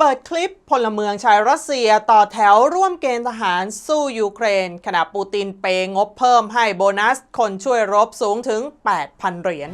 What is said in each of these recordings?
เปิดคลิปพลเมืองชายรัสเซียต่อแถวร่วมเกณฑ์ทหารสู้ยูเครน ขณะปูตินเปงบเพิ่มให้โบนัสคนช่วยรบสูงถึง 8,000 เหรียญ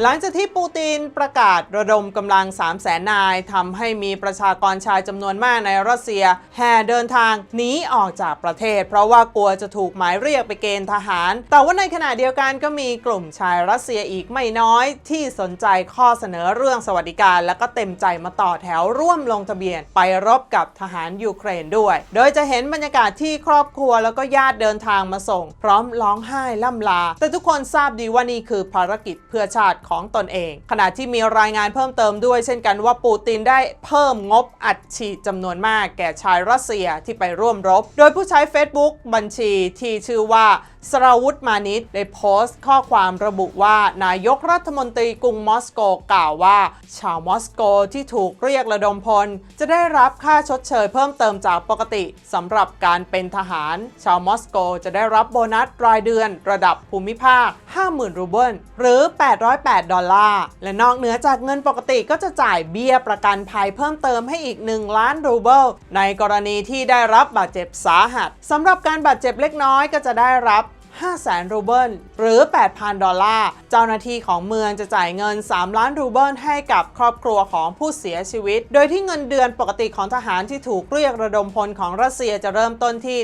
หลังจากที่ปูตินประกาศระดมกำลัง 3 0 0แสนนายทำให้มีประชากรชายจำนวนมากในรัสเซีย แห่เดินทางหนีออกจากประเทศ เพราะว่ากลัวจะถูกหมายเรียกไปเกณฑ์ทหาร แต่ว่าในขณะเดียวกันก็มีกลุ่มชายรัสเซียอีกไม่น้อยที่สนใจข้อเสนอเรื่องสวัสดิการ และก็เต็มใจมาต่อแถวร่วมลงทะเบียน ไปรบกับทหารยูเครนด้วย โดยจะเห็นบรรยากาศที่ครอบครัวแล้วก็ญาติเดินทางมาส่ง พร้อมร้องไห้ล่ำลา แต่ทุกคนทราบดีว่านี่คือภารกิจเพื่อชาติของตนเอง ขณะที่มีรายงานเพิ่มเติมด้วย เช่นกันว่าปูตินได้เพิ่มงบอัดฉีดจำนวนมากแก่ชายรัสเซียที่ไปร่วมรบ โดยผู้ใช้ Facebook บัญชีที่ชื่อว่า สราวุธมานิตได้โพสต์ข้อความระบุว่านายกรัฐมนตรีกรุงมอสโกกล่าวว่า ชาวมอสโกที่ถูกเรียกระดมพล จะได้รับค่าชดเชยเพิ่มเติมจากปกติสำหรับการเป็นทหาร ชาวมอสโกจะได้รับโบนัสรายเดือนระดับภูมิภาค 50,000 รูเบิลหรือ 808 ดอลลาร์ และนอกเหนือจากเงินปกติก็จะจ่ายเบี้ยประกันภัยเพิ่มเติมให้อีก 1 ล้านรูเบิลในกรณีที่ได้รับบาดเจ็บสาหัสสำหรับการบาดเจ็บเล็กน้อยก็จะได้รับ 500,000 รูเบิลหรือ 8,000 ดอลลาร์ เจ้าหน้าที่ของเมืองจะจ่ายเงิน 3 ล้านรูเบิลให้กับครอบครัวของผู้เสียชีวิต โดยที่เงินเดือนปกติของทหารที่ถูกเรียกระดมพลของรัสเซียจะเริ่มต้นที่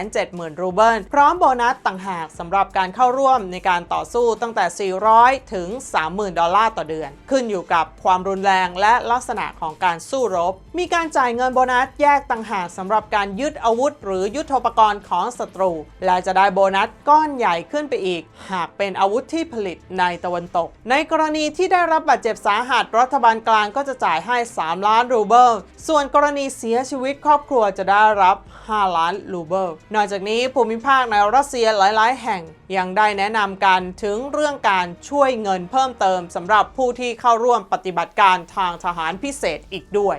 170,000 รูเบิล พร้อมโบนัสต่างหากสำหรับการเข้าร่วมในการต่อสู้ตั้งแต่ 400 ถึง 30,000 ดอลลาร์ต่อเดือน ขึ้นอยู่กับความรุนแรงและลักษณะของการสู้รบ มีการจ่ายเงินโบนัสแยกต่างหากสำหรับการยึดอาวุธ หรือยุทโธปกรณ์ของศัตรู และจะได้โบนัสก้อนใหญ่ขึ้นไปอีก หากเป็นอาวุธที่ผลิตในตะวันตก ในกรณีที่ได้รับบาดเจ็บสาหัสรัฐบาลกลางก็จะจ่ายให้ 3 ล้านรูเบิล ส่วนกรณีเสียชีวิตครอบครัวจะได้รับ 5 ล้านรูเบิล นอกจากนี้ภูมิภาคในรัสเซียหลายๆ แห่งยังได้แนะนำกันถึงเรื่องการช่วยเงินเพิ่มเติมสำหรับผู้ที่เข้าร่วมปฏิบัติการทางทหารพิเศษอีกด้วย